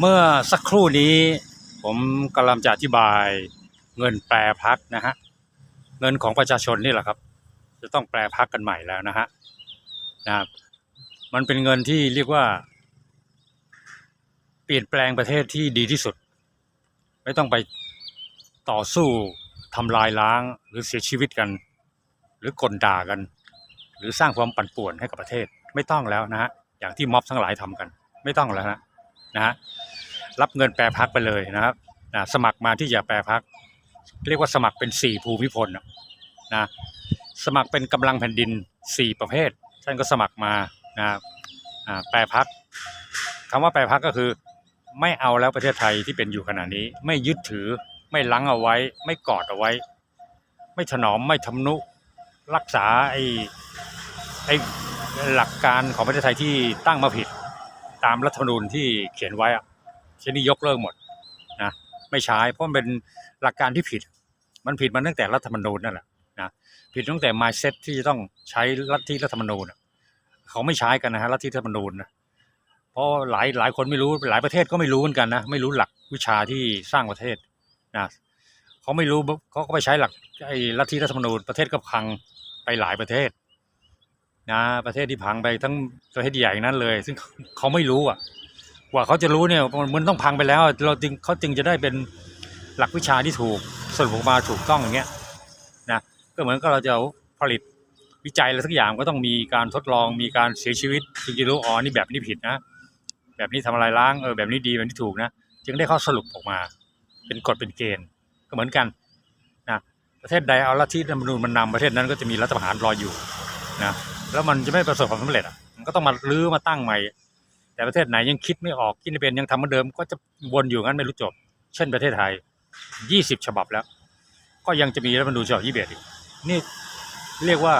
เมื่อสักครู่นี้ผมกำลังจะอธิบายเงินแปรพักนะฮะเงินของประชาชนนี่แหละครับ จะต้องแปรพักกันใหม่แล้วนะฮะนะครับมันเป็นเงินที่เรียกว่า เปลี่ยนแปลงประเทศที่ดีที่สุด ไม่ต้องไปต่อสู้ทำลายล้างหรือเสียชีวิตกัน หรือกลด่ากัน หรือสร้างความปั่นป่วนให้กับประเทศไม่ต้องแล้วนะฮะอย่างที่ม็อบทั้งหลายทำกัน ไม่ต้องแล้วนะ นะฮะรับเงินแปรพักไปเลยนะครับนะสมัครมาที่จะแปรพัก เรียกว่าสมัครเป็นสี่ภูมิพลนะสมัครเป็นกำลังแผ่นดินสี่ประเภท ท่านก็สมัครมานะแปรพักคำว่าแปรพักก็คือ ไม่เอาแล้วประเทศไทยที่เป็นอยู่ขณะนี้ ไม่ยึดถือไม่ลังเอาไว้ ไม่กอดเอาไว้ ไม่ถนอมไม่ทำนุรักษาไอ้ไอ้หลักการของประเทศไทยที่ตั้งมาผิด ตามรัฐธรรมนูญที่เขียนไว้อะเช่นนี้ยกเลิกหมดนะไม่ใช้เพราะมันเป็นหลักการที่ผิด มันผิดมาตั้งแต่รัฐธรรมนูญนั่นแหละนะผิดตั้งแต่ mindset ที่จะต้องใช้ลัทธิรัฐธรรมนูญเขาไม่ใช้กันนะฮะลัทธิรัฐธรรมนูญนะเพราะหลายหลายคนไม่รู้หลายประเทศก็ไม่รู้เหมือนกันนะไม่รู้หลักวิชาที่สร้างประเทศนะเขาไม่รู้เขาก็ไปใช้หลักไอ้ลัทธิรัฐธรรมนูญประเทศก็พังไปหลายประเทศ นะประเทศที่พังไปทั้งประเทศใหญ่นั้นเลย ซึ่งเขาไม่รู้อะกว่าเขาจะรู้เนี่ยมันต้องพังไปแล้ว เราจึงเขาจึงจะได้เป็นหลักวิชาที่ถูกสรุปออกมาถูกต้องอย่างเงี้ยนะก็เหมือนกับเราจะผลิตวิจัยอะไรสักอย่างก็ต้องมีการทดลองมีการเสียชีวิตจึงจะรู้อ๋อนี่แบบนี้ผิดนะ แบบนี้ทำอะไรล้างเออแบบนี้ดีแบบนี้ถูกนะจึงได้ข้อสรุปออกมา เป็นกฎเป็นเกณฑ์ก็เหมือนกันนะประเทศใดเอาลัทธิรัฐธรรมนูญมันนำประเทศนั้นก็จะมีรัฐประหารรออยู่นะ แล้วมันจะไม่ประสบความสำเร็จอะมันก็ต้องมาลื้อมาตั้งใหม่ แต่ประเทศไหนยังคิดไม่ออกคิดไม่เป็นยังทำเหมือนเดิม ก็จะวนอยู่งั้นไม่รู้จบ เช่นประเทศไทยยี่สิบฉบับแล้ว ก็ยังจะมีรัฐธรรมนูญฉบับยี่สิบอีกนี่เรียกว่า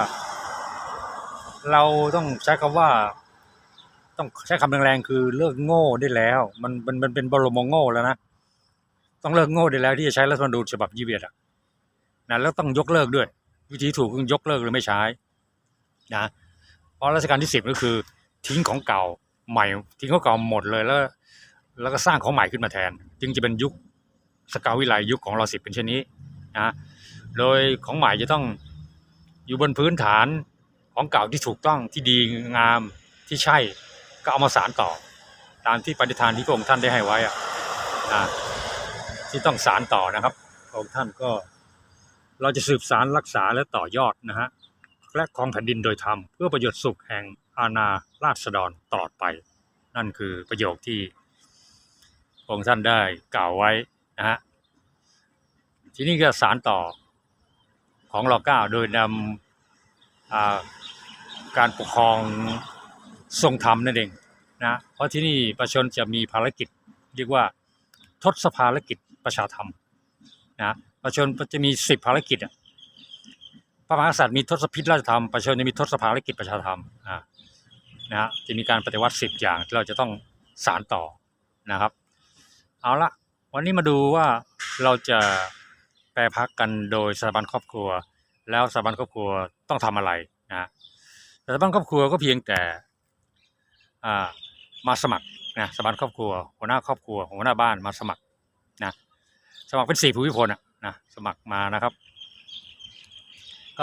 เราต้องใช้คำว่า ต้องใช้คำแรงๆคือเลิกโง่ได้แล้ว มันมันมันเป็นบรมโง่แล้วนะต้องเลิกโง่ได้แล้วที่จะใช้รัฐธรรมนูญฉบับยี่สิบอะนะแล้วต้องยกเลิกด้วย วิธีถูกคือยกเลิกหรือไม่ใช้นะ ราะรัชกาลที่สิบก็คือทิ้งของเก่าใหม่ ทิ้งของเก่าหมดเลยแล้ว แล้วก็สร้างของใหม่ขึ้นมาแทน จึงจะเป็นยุคสกาวิไลยุคของรอสิบเป็นเช่นนี้นะโดยของใหม่จะต้องอยู่บนพื้นฐานของเก่าที่ถูกต้องที่ดีงามที่ใช่ก็เอามาสานต่อ ตามที่ปฏิทานที่พระองค์ท่านได้ให้ไว้อะนะที่ต้องสานต่อนะครับพระองค์ท่านก็เราจะสืบสารรักษาและต่อยอดนะฮะ และของแผ่นดินโดยธรรม เพื่อประโยชน์สุขแห่งอาณาราษฎรตลอดไป นั่นคือประโยคที่องค์ท่านได้กล่าวไว้นะฮะทีนี้ก็สารต่อของรอเก้าโดยนำการปกครองทรงธรรมนั่นเองนะเพราะที่นี่ประชาชนจะมีภารกิจเรียกว่าทศภารกิจประชาธรรมนะประชาชนจะมีสิบภารกิจอะ ระมหากษัตริย์มีทศพิธราชธรรมประชาชนจะมีทศภารกิจประชาธรรมอ่านะฮะจะมีการปฏิวัติสิบอย่างที่เราจะต้องสารต่อนะครับ เอาละวันนี้มาดูว่าเราจะแปรพักกันโดยสถาบันครอบครัว แล้วสถาบันครอบครัวต้องทำอะไรนะสถาบันครอบครัวก็เพียงแต่อ่ามาสมัครนะสถาบันครอบครัว หัวหน้าครอบครัวหัวหน้าบ้านมาสมัครนะสมัครเป็นสี่ภูมิพลอะนะสมัครมานะครับ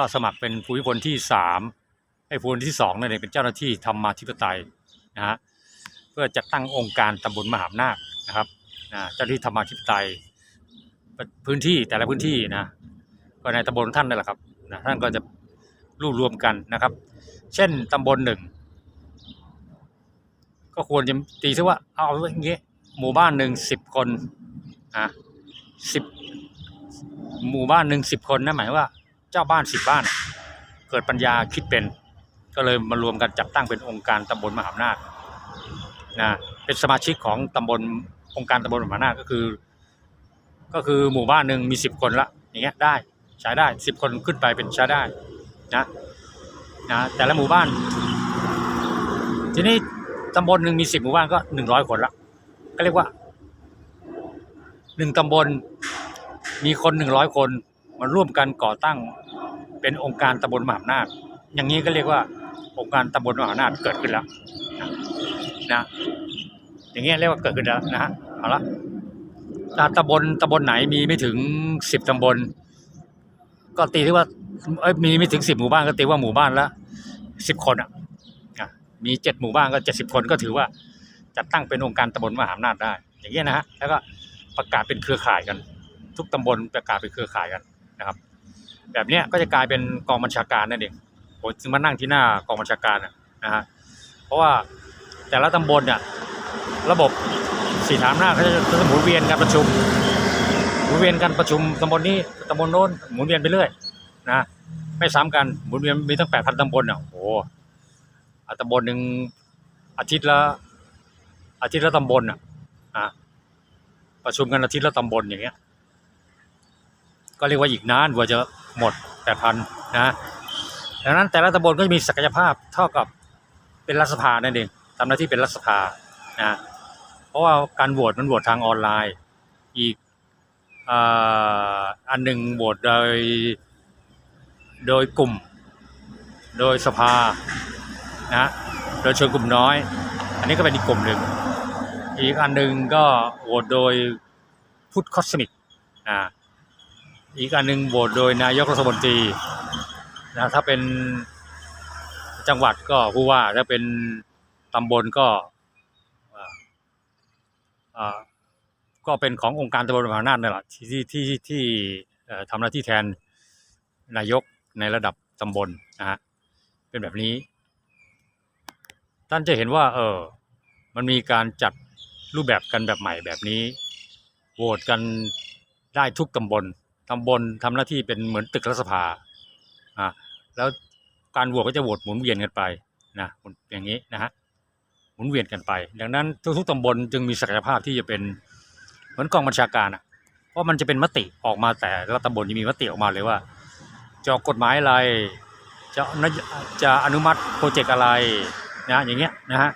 ก็สมัครเป็นภูมิพลที่สามไอ้ภูมิพลที่สองนั่นเองเป็นเจ้าหน้าที่ธรรมาธิปไตยนะฮะเพื่อจัดตั้งองค์การตำบลมหาอำนาจนะครับนะเจ้าหน้าที่ธรรมาธิปไตยพื้นที่แต่ละพื้นที่นะก็ในตำบลท่านนั่นแหละครับนะท่านก็จะรวบรวมกันนะครับ เช่นตำบลหนึ่งก็ควรจะตีซะว่าเอาอย่างเงี้ยหมู่บ้านหนึ่งสิบคนอะสิบหมู่บ้านหนึ่งสิบคนนั่นหมายว่า เจ้าบ้านสิบบ้าน เกิดปัญญาคิดเป็น ก็เลยมารวมกันจัดตั้งเป็นองค์การตำบลมหาอำนาจนะเป็นสมาชิกของตำบลองค์การตำบลมหาอำนาจก็คือ ก็คือหมู่บ้านหนึ่งมีสิบคนละอย่างเงี้ยได้ใช้ได้สิบคนขึ้นไปเป็นใช้ได้นะนะแต่ละหมู่บ้าน ทีนี้ตำบลหนึ่งมีสิบหมู่บ้านก็หนึ่งร้อยคนละก็เรียกว่าหนึ่งตำบลมีคนหนึ่งร้อยคน มาร่วมกันก่อตั้งเป็นองค์การตำบลมหาอำนาจ อย่างนี้ก็เรียกว่าองค์การตำบลมหาอำนาจเกิดขึ้นแล้วนะอย่างเงี้ยเรียกว่าเกิดขึ้นแล้วนะฮะเอาละถ้าตำบลตำบลไหนมีไม่ถึงสิบตำบล ก็ตีที่ว่าเอ้ยมีไม่ถึงสิบหมู่บ้านก็ตีว่าหมู่บ้านละสิบคนอะอะมีเจ็ดหมู่บ้านก็เจ็ดสิบคนก็ถือว่าจัดตั้งเป็นองค์การตำบลมหาอำนาจได้ อย่างเงี้ยนะฮะแล้วก็ประกาศเป็นเครือข่ายกัน ทุกตำบลประกาศเป็นเครือข่ายกัน นะครับ แบบเนี้ยก็จะกลายเป็นกองบัญชาการนั่นเองผมจึงมานั่งที่หน้ากองบัญชาการนะฮะเพราะว่าแต่ละตำบลเนี่ยระบบสี่ฐานอำนาเขาจะหมุนเวียนการประชุมหมุนเวียนกันประชุมตำบลนี้ตำบลโน้นหมุนเวียนไปเรื่อยนะไม่ซ้ำกันหมุนเวียนมีตั้งแปดพันตำบลอะโอ้โหอะตำบลหนึ่งอาทิตย์ละอาทิตย์ละตำบลอะประชุมกันอาทิตย์ละตำบลอย่างเงี้ย ก็เรียกว่าอีกนานกว่าจะหมดแปดพันนะดังนั้นแต่ละตำบลก็จะมีศักยภาพเท่ากับเป็นรัฐสภานั่นเองทำหน้าที่เป็นรัฐสภานะเพราะว่าการโหวตมันโหวตทางออนไลน์ อีกอ,อันหนึ่งโหวตโดยโดยกลุ่ม โดยสภานะโดยชนกลุ่มน้อย อันนี้ก็เป็นอีกกลุ่มหนึ่งอีกอันหนึ่งก็โหวตโดยพุทธคอสมิกอ่า อีกอันหนึ่งโหวตโดยนายกรัฐมนตรีนะถ้าเป็นจังหวัดก็ผู้ว่าถ้าเป็นตำบลก็อ่าก็เป็นขององค์การตำรวจมหาอำนาจนั่นแหละที่ที่ที่ทำหน้าที่แทนนายกในระดับตำบลนะฮะเป็นแบบนี้ ท่านจะเห็นว่า เออ มันมีการจัดรูปแบบกันแบบใหม่แบบนี้โหวตกันได้ทุกตำบล ตำบลทำหน้าที่เป็นเหมือนตึกรัฐสภาอะแล้วการโหวตก็จะโหวตหมุนเวียนกันไปนะอย่างนี้นะฮะหมุนเวียนกันไป ดังนั้นทุกๆตำบลจึงมีศักยภาพที่จะเป็นเหมือนกองบัญชาการอะเพราะมันจะเป็นมติออกมาแต่ละตำบลจะมีมติออกมาเลยว่าจะกฎหมายอะไรจะนโยจะอนุมัติโปรเจกต์อะไรนะอย่างเงี้ยนะฮะ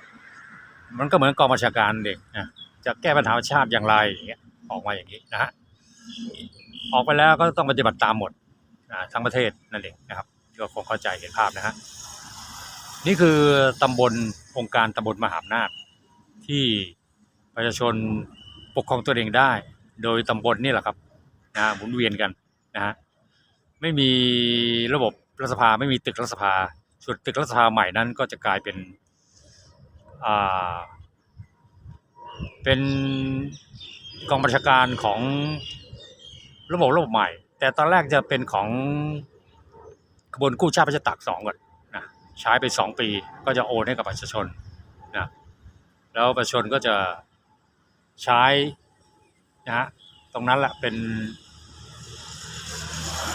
มันก็เหมือนกองบัญชาการเด็กนะจะแก้ปัญหาชาติอย่างไรอย่างเงี้ยออกมาอย่างนี้นะฮะ ออกไปแล้วก็ต้องปฏิบัติตามหมดทั้งประเทศนั่นเองนะครับก็คงเข้าใจเห็นภาพนะฮะนี่คือตำบลองค์การตำบลมหาอำนาจ ที่ประชาชนปกครองตัวเองได้ โดยตำบลนี่แหละครับนะหมุนเวียนกันนะฮะไม่มีระบบรัฐสภาไม่มีตึกรัฐสภาส่วนตึกรัฐสภาใหม่นั้นก็จะกลายเป็นอ่าเป็นกองบัญชาการของ ระบบระบบใหม่ แต่ตอนแรกจะเป็นของขบวนกู้ชาติประชตักสองก่อนนะใช้ไปสองปีก็จะโอนให้กับประชาชนนะแล้วประชาชนก็จะใช้นะฮะตรงนั้นแหละเป็น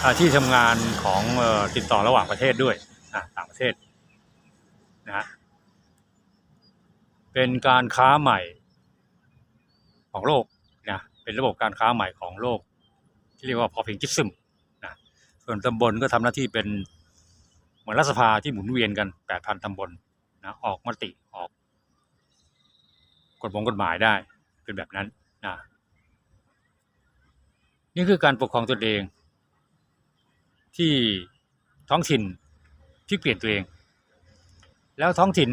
อาที่ทำงานของออติดต่อระหว่างประเทศด้วยนะต่างประเทศนะฮะเป็นการค้าใหม่ของโลกนะเป็นระบบการค้าใหม่ของโลก ที่เรียกว่าพอเพียงจิซึมนะส่วนตำบลก็ทำหน้าที่เป็นเหมือนรัฐสภาที่หมุนเวียนกันแปดพันตำบลนะออกมติออกกฎหมงกฎหมายได้เป็นแบบนั้นนะนี่คือการปกครองตนเอง ที่ท้องถิ่นที่เปลี่ยนตัวเอง แล้วท้องถิ่น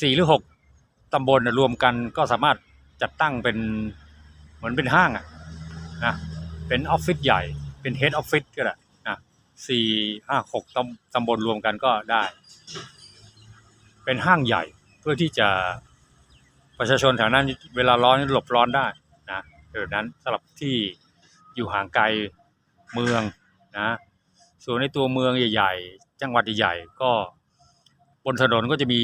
สี่หรือหกตำบลรวมกันก็สามารถจัดตั้งเป็นเหมือนเป็นห้างอะ นะเป็นออฟฟิศใหญ่เป็นเฮดออฟฟิศก็ได้นะสี่ห้าหกตำตำบลรวมกันก็ได้ เป็นห้างใหญ่เพื่อที่จะประชาชนแถวนั้นเวลาร้อนหลบร้อนได้นะแบบนั้นสำหรับที่อยู่ห่างไกลเมืองนะส่วนในตัวเมืองใหญ่ ๆ จังหวัดใหญ่ๆก็บนถนนก็จะมี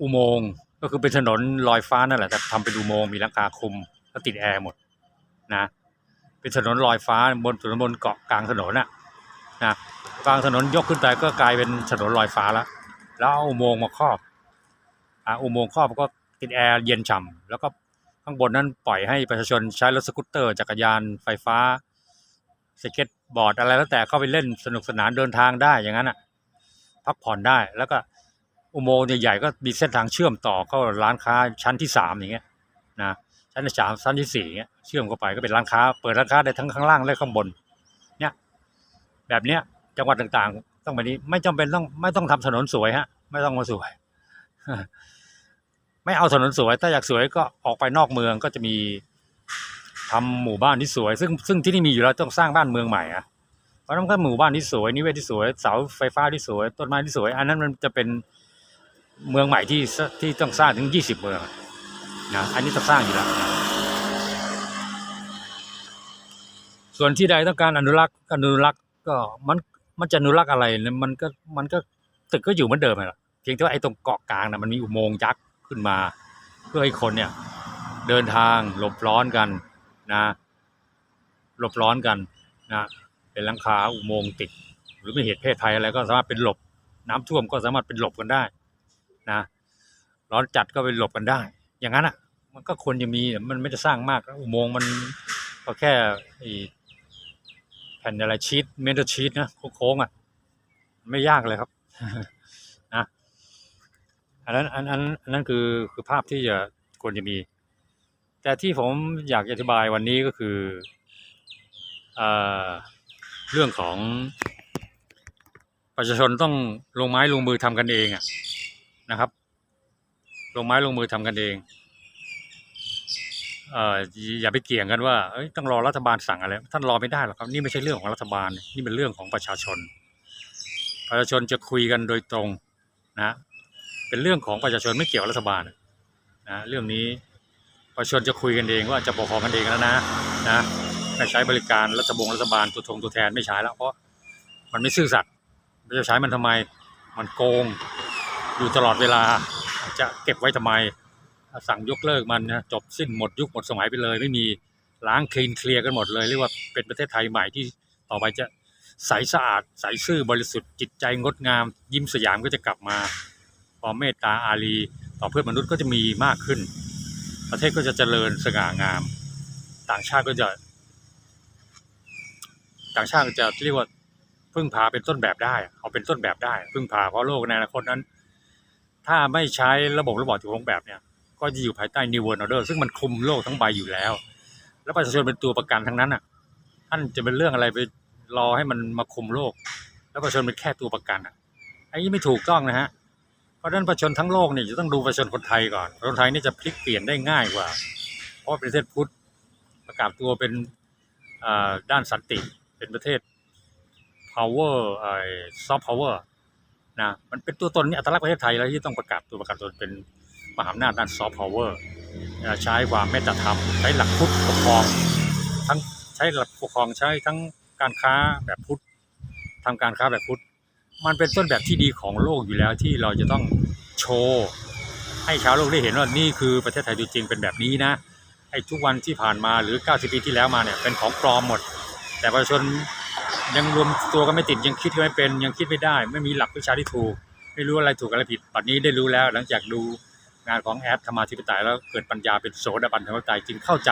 อุโมงค์ก็คือเป็นถนนลอยฟ้านั่นแหละแต่ทำเป็นอุโมงค์มีหลังคาคลุมก็ติดแอร์หมด นะเป็นถนนลอยฟ้าบนถนนบนเกาะกลางถนนน่ะนะกลางถนนยกขึ้นไปก็กลายเป็นถนนลอยฟ้าแล้วแล้วเอาอุโมงค์มาครอบอ่าอุโมงค์ครอบก็ติดแอร์เย็นฉ่ำแล้วก็ข้างบนนั้นปล่อยให้ประชาชนใช้รถสกูตเตอร์จักรยานไฟฟ้าสเก็ตบอร์ดอะไรแล้วแต่เข้าไปเล่นสนุกสนานเดินทางได้อย่างนั้นอะพักผ่อนได้แล้วก็อุโมงค์ใหญ่ๆก็มีเส้นทางเชื่อมต่อเข้าร้านค้าชั้นที่สามอย่างเงี้ยนะ ชั้นที่สามชั้นที่สี่เงี้ยเชื่อมเข้าไปก็เป็นร้านค้า เปิดร้านค้าได้ทั้งข้างล่างและข้างบน เนี่ย แบบเนี้ยจังหวัดต่างๆ ต้องแบบนี้ไม่จำเป็นต้องไม่ต้องทำถนนสวยฮะ ไม่ต้องมาสวย ไม่เอาถนนสวย ถ้าอยากสวยก็ออกไปนอกเมืองก็จะมีทำหมู่บ้านที่สวย ซึ่งซึ่งที่นี่มีอยู่แล้วต้องสร้างบ้านเมืองใหม่อะเพราะนั้นก็หมู่บ้านที่สวยนิเวศที่สวยเสาไฟฟ้าที่สวยต้นไม้ที่สวย อันนั้นมันจะเป็นเมืองใหม่ที่ที่ต้องสร้างถึงยี่สิบเมือง นะอันนี้ต้องสร้างอยู่แล้วนะส่วนที่ใดต้องการอนุรักษ์อนุรักษ์ก็มันมันจะอนุรักษ์อะไรเนี่ยมันก็มันก็ตึกก็อยู่เหมือนเดิมแหละเพียงแต่ว่าไอ้ตรงเกาะกลางนะมันมีอุโมงค์ยักษ์ขึ้นมา เพื่อให้คนเนี่ย เดินทางหลบร้อนกันนะหลบร้อนกันนะเป็นหลังคาอุโมงค์ติด หรือไม่เหตุเพศภัยอะไรก็สามารถเป็นหลบน้ำท่วมก็สามารถเป็นหลบกันได้นะร้อนจัดก็เป็นหลบกันได้ อย่างนั้นอะ มันก็ควรจะมีมันไม่จะสร้างมาก อุโมงค์มันก็แค่แผ่นอะไรชีตเมทัลชีตนะโค้งๆอะ ไม่ยากเลยครับนะอันนั้นอันอันอันนั้นคือคือภาพที่จะควรจะมี แต่ที่ผมอยากอธิบายวันนี้ก็คือเอ่อเรื่องของประชาชนต้องลงไม้ลงมือทำกันเองอะนะครับ ลงไม้ลงมือทำกันเองเอ่ออย่าไปเกี่ยงกันว่าต้องรอรัฐบาลสั่งอะไรท่านรอไม่ได้หรอกครับนี่ไม่ใช่เรื่องของรัฐบาลนี่เป็นเรื่องของประชาชน ประชาชนจะคุยกันโดยตรงนะเป็นเรื่องของประชาชนไม่เกี่ยวรัฐบาลนะเรื่องนี้ประชาชนจะคุยกันเองว่าจะปกครองกันเองแล้วนะนะไม่ใช้บริการรัฐบงรัฐบาลตัวทงตัวแทนไม่ใช้แล้วเพราะมันไม่ซื่อสัตย์จะใช้มันทำไมมันโกงอยู่ตลอดเวลา จะเก็บไว้ทำไม สั่งยกเลิกมันนะจบสิ้นหมดยุคหมดสมัยไปเลย ไม่มีล้างคลีนเคลียร์กันหมดเลยเรียกว่าเป็นประเทศไทยใหม่ที่ต่อไปจะใสสะอาดใสซื่อบริสุทธิ์จิตใจงดงาม ยิ้มสยามก็จะกลับมาความเมตตาอารีต่อเพื่อนมนุษย์ก็จะมีมากขึ้น ประเทศก็จะเจริญสง่างาม ต่างชาติก็จะ ต่างชาติก็จะเรียกว่าพึ่งพาเป็นต้นแบบได้ เอาเป็นต้นแบบได้ พึ่งพาเพราะโลกในอนาคตนั้น ถ้าไม่ใช้ระบบระบอบถูกแบบเนี่ย ก็จะอยู่ภายใต้ New World Order ซึ่งมันคลุมโลกทั้งใบอยู่แล้ว แล้วประชาชนเป็นตัวประกันทั้งนั้นอะท่านจะเป็นเรื่องอะไรไปรอให้มันมาคุมโลก แล้วประชาชนเป็นแค่ตัวประกันอะไอันนี้ไม่ถูกต้องนะฮะเพราะฉะนั้นประชาชนทั้งโลกเนี่ยจะต้องดูประชาชนคนไทยก่อนคนไทยนี่จะพลิกเปลี่ยนได้ง่ายกว่า เพราะประเทศพุทธประกาศตัวเป็นอ่าด้านสันติเป็นประเทศ power ไอ้ soft power นะมันเป็นตัวตนนี่อัตลักษณ์ประเทศไทยแล้วที่ต้องประกาศตัวประกาศตนเป็นมหาอำนาจด้าน soft power นะใช้ความเมตตาธรรม ใช้หลักพุทธปกครอง ทั้งใช้หลักปกครองใช้ทั้งการค้าแบบพุทธทำการค้าแบบพุทธมันเป็นต้นแบบที่ดีของโลกอยู่แล้วที่เราจะต้องโชว์ให้ชาวโลกได้เห็นว่านี่คือประเทศไทยจริงเป็นแบบนี้นะไอ้ทุกวันที่ผ่านมาหรือ 90 ปีที่แล้วมาเนี่ยเป็นของปลอมหมด แต่ประชาชน ยังรวมตัวกันไม่ติดยังคิดไม่เป็นยังคิดไม่ได้ ไม่มีหลักวิชาที่ถูก ไม่รู้อะไรถูกอะไรผิดปัจนนี้ได้รู้แล้ว หลังจากดูงานของแอดธรรมาธิปไตยแล้วเกิดปัญญาเป็นโสดาบันธรรมาธิปไตยจึงเข้าใจ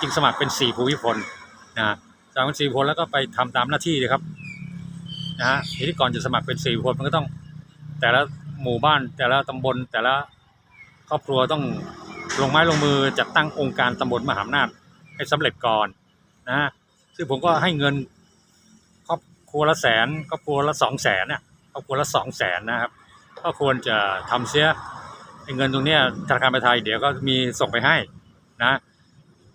จึงสมัครเป็นสี่ภูมิพลนะสมัครเป็นสี่ภูมิพลแล้วก็ไปทำตามหน้าที่เลยครับนะฮะทีนี้ก่อนจะสมัครเป็นสี่คนมันก็ต้อง แต่ละหมู่บ้านแต่ละตำบลแต่ละครอบครัวต้องลงไม้ลงมือจัดตั้งองค์การตำบลมหาอำนาจให้สำเร็จก่อนนะฮะซึ่งผมก็ให้เงิน รัวละแสนครอบครัวละสองแสนเนี่ยครอบครัวละสองแสนนะครับ ก็ควรจะทำเสียเงินตรงนี้ธนาคารไปไทยเดี๋ยวก็มีส่งไปให้นะ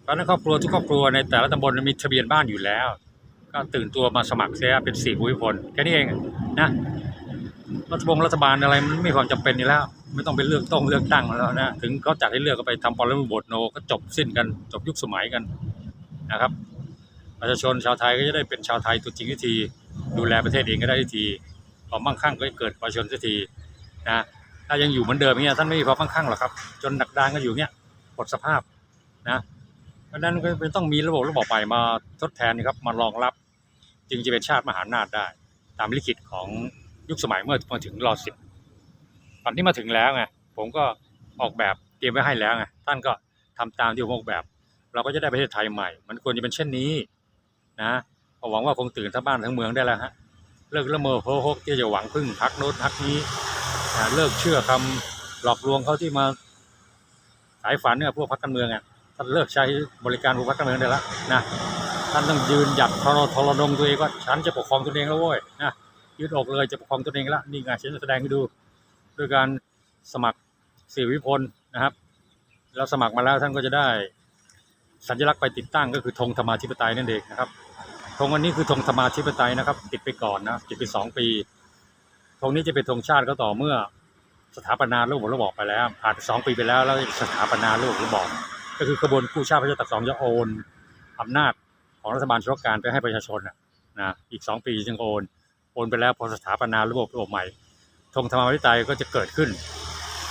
เพราะนั้นครอบครัวทุกครอบครัวในแต่ละตำบลมีทะเบียนบ้านอยู่แล้ว ก็ตื่นตัวมาสมัครเสียเป็นสี่ภูมิพลแค่นี้เองนะรัฐบงรัฐบาลอะไรมันไม่มีความจำเป็นนี่แล้ว ไม่ต้องไปเลือกต้องเลือกตั้งแล้วนะถึงเขาจัดให้เลือกก็ไปทำปรมาโบทโนก็จบสิ้นกันจบยุคสมัยกันนะครับ ประชาชนชาวไทยก็จะได้เป็นชาวไทยตัวจริงทีทีดูแลประเทศเองก็ได้ทีทีความมั่งคั่งก็เกิดประชาชนทีทีนะถ้ายังอยู่เหมือนเดิมเนี่ยท่านไม่มีความมั่งคั่งหรอกครับ จนหนักดานก็อยู่เนี่ยหมดสภาพนะเพราะฉะนั้นก็ต้องมีระบบระบบใหม่มาทดแทนนะครับมารองรับ จึงจะเป็นชาติมหาอำนาจได้ ตามลิขิตของยุคสมัยเมื่อมาถึงรอสิบตอนที่มาถึงแล้วไงผมก็ออกแบบเตรียมไว้ให้แล้วไงท่านก็ทำตามที่ผมออกแบบ เราก็จะได้ประเทศไทยใหม่ มันควรจะเป็นเช่นนี้ นะก็หวังว่าคงตื่นทั้งบ้านทั้งเมืองได้แล้วฮะเลิกละเมอเพ้อฮกที่จะหวังพึ่งพักโน้นพักนี้นะเลิกเชื่อคำหลอกลวงเขาที่มาสายฝันเนี่ยพวกพักการเมืองอะท่านเลิกใช้บริการพวกพักการเมืองได้แล้วนะท่านต้องยืนหยัดทรทรนงตัวเองว่าฉันจะปกครองตัวเองแล้วเว้ยนะยืดอกเลยจะปกครองตัวเองแล้วนี่ไงฉันจะแสดงให้ดูด้วยการสมัครสี่วิพลนะครับเราสมัครมาแล้วท่านก็จะได้สัญลักษณ์ไปติดตั้งก็คือธงธรรมาธิปไตยนั่นเองนะครับ ธงอันนี้คือธงธรรมาธิปไตยนะครับ ติดไปก่อนนะติดไปสองปีธงนี้จะเป็นธงชาติก็ต่อเมื่อสถาปนาโลกระบอกไปแล้วผ่านสองปีไปแล้วแล้วสถาปนาโลกระบอก ก็คือกระบวนกู้ชาติพระเจ้าตากสองจะโอนอำนาจของรัฐบาลชุดการไปให้ประชาชนนะนะอีกสองปีจึงโอนโอนไปแล้วพอสถาปนาระบบระบบใหม่ธงธรรมาธิปไตยก็จะเกิดขึ้น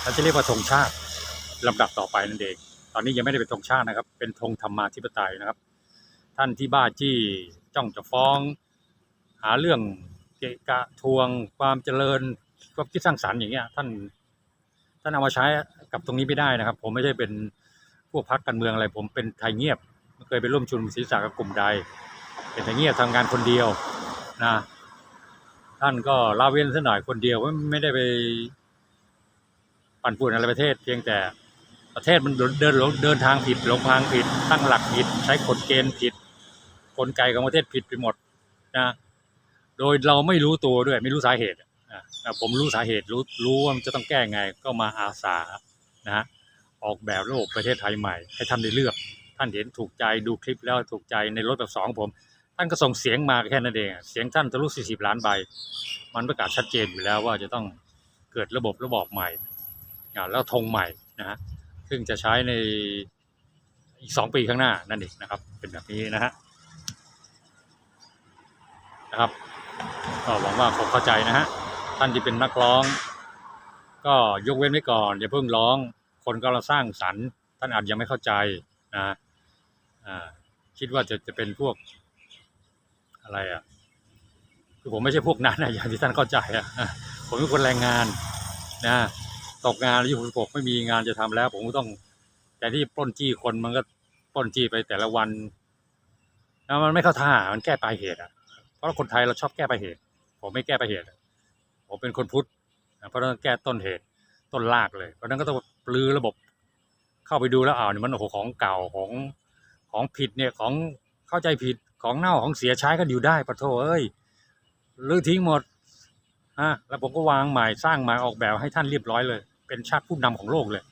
เราจะเรียกว่าธงชาติลำดับต่อไปนั่นเอง ตอนนี้ยังไม่ได้เป็นธงชาตินะครับ เป็นธงธรรมาธิปไตยนะครับ ท่านที่บ้าจี้ จ้องจะฟ้อง หาเรื่องเกะกะทวง ความเจริญความคิดสร้างสรรค์อย่างเงี้ย ท่านท่านเอามาใช้กับตรงนี้ไม่ได้นะครับ ผมไม่ใช่เป็นพวกพักการเมืองอะไร ผมเป็นไทยเงียบไม่เคยไปร่วมชุมนุมศีรษะกับกลุ่มใด เป็นไทยเงียบทำงานคนเดียวนะท่านก็ลาเว้นซะหน่อยคนเดียวไม่ไม่ได้ไปปั่นป่วนอะไรประเทศ เพียงแต่ประเทศมันเดินเดินเดินทางผิดหลงทางผิด ตั้งหลักผิด ใช้กฎเกณฑ์ผิด กลไกของประเทศผิดไปหมดนะโดยเราไม่รู้ตัวด้วยไม่รู้สาเหตุอะผมรู้สาเหตุรู้รู้ว่ามันจะต้องแก้ไงก็มาอาสานะฮะออกแบบระบบประเทศไทยใหม่ ให้ท่านได้เลือก ท่านเห็นถูกใจดูคลิปแล้วถูกใจในรถแบบสองผม ท่านก็ส่งเสียงมาแค่นั้นเอง เสียงท่านทะลุ40 ล้านใบ มันประกาศชัดเจนอยู่แล้วว่าจะต้องเกิดระบบระบอบใหม่แล้วธงใหม่นะฮะซึ่งจะใช้ในอีกสองปีข้างหน้านั่นเองนะครับ เป็นแบบนี้นะฮะ นะครับก็หวังว่าผมเข้าใจนะฮะท่านที่เป็นนักร้อง ก็ยกเว้นไว้ก่อนอย่าเพิ่งร้อง คนก็เราสร้างสรรค์ท่านอาจยังไม่เข้าใจนะคิดว่าจะจะเป็นพวกอะไรอะคือผมไม่ใช่พวกนั้นนะอย่างที่ท่านเข้าใจอะผมเป็นคนแรงงานนะตกงานอายุหกสิบหกไม่มีงานจะทำแล้ว ผมก็ต้องแต่ที่ปล้นจี้คนมันก็ปล้นจี้ไปแต่ละวันแล้วมันไม่เข้าท่ามันแก้ปลายเหตุอะ เพราะคนไทยเราชอบแก้ปลายเหตุ ผมไม่แก้ปลายเหตุ ผมเป็นคนพุทธเพราะฉะนั้นแก้ต้นเหตุต้นรากเลย เพราะนั้นก็ต้องปลือระบบเข้าไปดูแล้วอ้าวนี่มันโอ้โหของเก่าของของผิดเนี่ยของเข้าใจผิดของเน่าของเสียใช้กันอยู่ได้ปะโถเอ้ยรื้อทิ้งหมดอะแล้วผมก็วางใหม่สร้างใหม่ออกแบบให้ท่านเรียบร้อยเลย เป็นชาติผู้นำของโลกเลย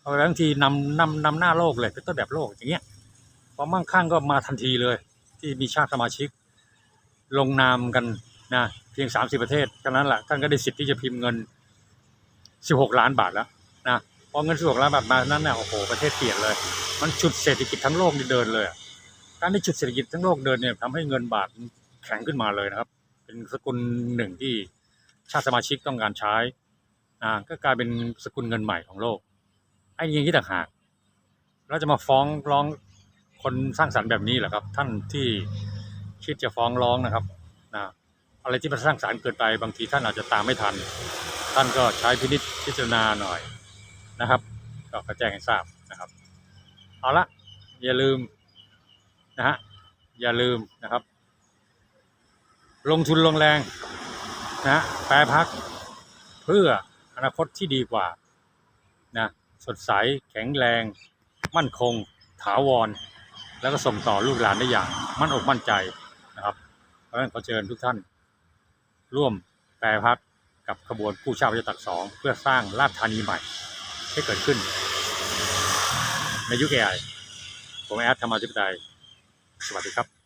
เอาบางทีนำนำนำหน้าโลกเลยเป็นต้นแบบโลกอย่างเงี้ยความมั่งคั่งก็มาทันทีเลย ที่มีชาติสมาชิก ลงนามกันนะเพียงสามสิบประเทศเท่านั้นแหละท่านก็ได้สิทธิ์ที่จะพิมพ์เงินสิบหกล้านบาทแล้วนะพอเงินสิบหกล้านบาทมานั้นเนี่ยโอ้โหประเทศเปลี่ยนเลย มันฉุดเศรษฐกิจทั้งโลกเดินเลยการที่ฉุดเศรษฐกิจทั้งโลกเดินเนี่ยทำให้เงินบาทแข็งขึ้นมาเลยนะครับ เป็นสกุลหนึ่งที่ชาติสมาชิกต้องการใช้อ่าก็กลายเป็นสกุลเงินใหม่ของโลกไอ้ย่างนี้ต่างหากเราจะมาฟ้องร้องคนสร้างสรรค์แบบนี้เหรอครับ ท่านที่ คิดจะฟ้องร้องนะครับนะอะไรที่มันสร้างสรรค์เกินไปบางทีท่านอาจจะตามไม่ทัน ท่านก็ใช้พินิจพิจารณาหน่อยนะครับ ก็แจ้งให้ทราบนะครับ เอาละอย่าลืมนะฮะอย่าลืมนะครับ ลงทุนลงแรงนะแปรพักเพื่ออนาคตที่ดีกว่านะสดใสแข็งแรง มั่นคง ถาวร แล้วก็ส่งต่อลูกหลานได้อย่าง มั่นอกมั่นใจ ราะฉะนั้นขอเชิญทุกท่าน ร่วมแปรพัดกับขบวนกู้ชาติพระเจ้าตักสองเพื่อสร้างราชธานีใหม่ให้เกิดขึ้น ในยุค AI ผมแอดธรรมาธิปไตยสวัสดีครับ